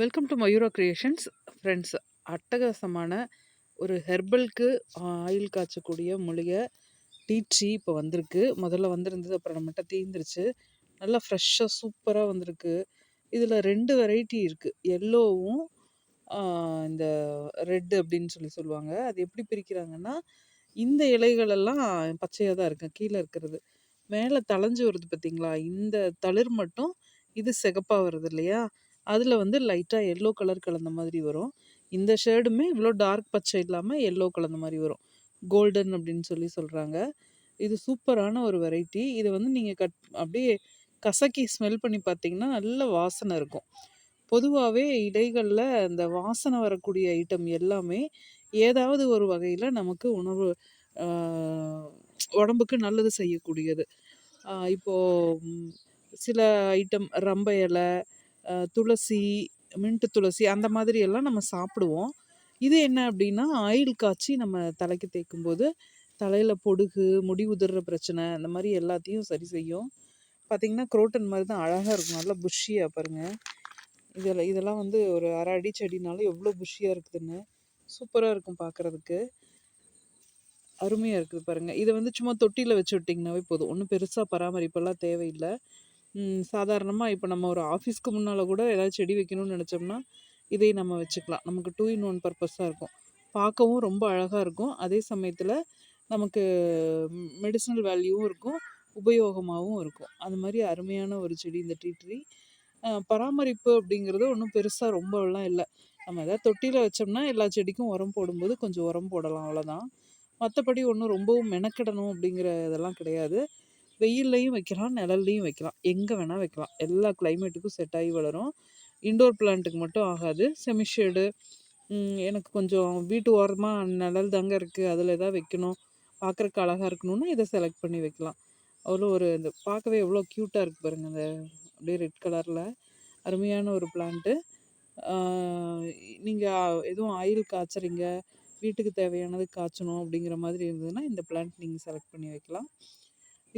Welcome to Mayura creations friends அட்டகாசமான ஒரு ஹெர்பலுக்கு oil காய்ச்சக்கூடிய மூலிகை டீ ட்ரீ இப்போ வந்திருக்கு. முதல்ல வந்திருந்தது அப்புறம் நம்மகிட்ட தீந்துருச்சு நல்லா ஃப்ரெஷ்ஷாக சூப்பராக வந்திருக்கு. இதில் ரெண்டு வெரைட்டி இருக்குது எல்லோவும் இந்த ரெட்டு அப்படின்னு சொல்லி சொல்லுவாங்க. அது எப்படி பிரிக்கிறாங்கன்னா இந்த இலைகளெல்லாம் பச்சையாக தான் இருக்கும் கீழே இருக்கிறது. மேலே தளைஞ்சு வருது பார்த்தீங்களா இந்த தளிர் மட்டும் இது சிகப்பாக வருது இல்லையா? அதில் வந்து லைட்டாக எல்லோ கலர் கலந்த மாதிரி வரும். இந்த ஷேடுமே இவ்வளோ டார்க் பச்சை இல்லாமல் எல்லோ கலந்த மாதிரி வரும். கோல்டன் அப்படின்னு சொல்லி சொல்கிறாங்க இது சூப்பரான ஒரு வெரைட்டி இதை வந்து நீங்கள் கட் அப்படியே கசக்கி ஸ்மெல் பண்ணி பார்த்தீங்கன்னா நல்ல வாசனை இருக்கும். பொதுவாகவே இலைகளில் இந்த வாசனை வரக்கூடிய ஐட்டம் எல்லாமே ஏதாவது ஒரு வகையில் நமக்கு உணவு உடம்புக்கு நல்லது செய்யக்கூடியது. இப்போது சில ஐட்டம் ரம்ப இலை துளசி மின்ட்டு துளசி அந்த மாதிரி எல்லாம் நம்ம சாப்பிடுவோம். இது என்ன அப்படின்னா ஆயில் காய்ச்சி நம்ம தலைக்கு தேய்க்கும்போது தலையில் பொடுகு முடி உதிர்ற பிரச்சனை அந்த மாதிரி எல்லாத்தையும் சரி செய்யும். பார்த்திங்கன்னா குரோட்டன் மாதிரி தான் அழகாக இருக்கும். நல்லா புஷ்ஷியாக பாருங்கள் இதெல்லாம் இதெல்லாம் வந்து ஒரு அரை அடி செடினாலும் எவ்வளோ புஷ்ஷியாக இருக்குதுன்னு. சூப்பராக இருக்கும் பார்க்குறதுக்கு அருமையாக இருக்குது பாருங்கள் இதை வந்து சும்மா தொட்டியில் வச்சு விட்டிங்கனாவே போதும். ஒன்றும் பெருசாக பராமரிப்பெல்லாம் தேவையில்லை. சாதாரணமாக இப்போ நம்ம ஒரு ஆஃபீஸ்க்கு முன்னால் கூட ஏதாவது செடி வைக்கணும்னு நினச்சோம்னா இதை நம்ம வச்சுக்கலாம். நமக்கு டூ இன் ஒன் பர்பஸாக இருக்கும். பார்க்கவும் ரொம்ப அழகாக இருக்கும். அதே சமயத்தில் நமக்கு மெடிசனல் வேல்யூவும் இருக்கும் உபயோகமாகவும் இருக்கும். அது மாதிரி அருமையான ஒரு செடி இந்த டீ ட்ரீ பராமரிப்பு அப்படிங்கிறது ஒன்றும் பெருசாக ரொம்பலாம் இல்லை. நம்ம எதாவது தொட்டியில் வச்சோம்னா எல்லா செடிக்கும் உரம் போடும்போது கொஞ்சம் உரம் போடலாம் அவ்வளோதான் மற்றபடி ஒன்றும் ரொம்பவும் மெனக்கிடணும் அப்படிங்கிற இதெல்லாம் கிடையாது. வெயில்லையும் வைக்கலாம் நிழல்லையும் வைக்கலாம். எங்கே வேணால் வைக்கலாம். எல்லா கிளைமேட்டுக்கும் செட் ஆகி வளரும். இண்டோர் பிளான்ட்டுக்கு மட்டும் ஆகாது. செமிஷேடு எனக்கு கொஞ்சம் வீட்டு ஓரமாக நிழல் தாங்க இருக்குது அதில் எதாவது வைக்கணும். பார்க்குறக்கு அழகாக இருக்கணும்னா இதை செலக்ட் பண்ணி வைக்கலாம். அவ்வளோ ஒரு இந்த பார்க்கவே எவ்வளோ க்யூட்டாக இருக்குது பாருங்கள் அந்த அப்படியே ரெட் கலரில் அருமையான ஒரு பிளான்ட்டு நீங்கள் எதுவும் ஆயில் காய்ச்சறீங்க வீட்டுக்கு தேவையானது காய்ச்சணும் அப்படிங்கிற மாதிரி இருந்ததுன்னா இந்த பிளான்ட் நீங்கள் செலக்ட் பண்ணி வைக்கலாம்.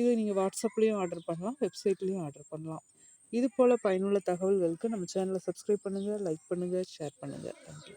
இது நீங்கள் வாட்ஸ்அப்லேயும் ஆர்டர் பண்ணலாம் வெப்சைட்லேயும் ஆர்டர் பண்ணலாம். இது போல் பயனுள்ள தகவல்களுக்கு நம்ம சேனலை சப்ஸ்கிரைப் பண்ணுங்கள் லைக் பண்ணுங்கள் ஷேர் பண்ணுங்கள் தேங்க்யூ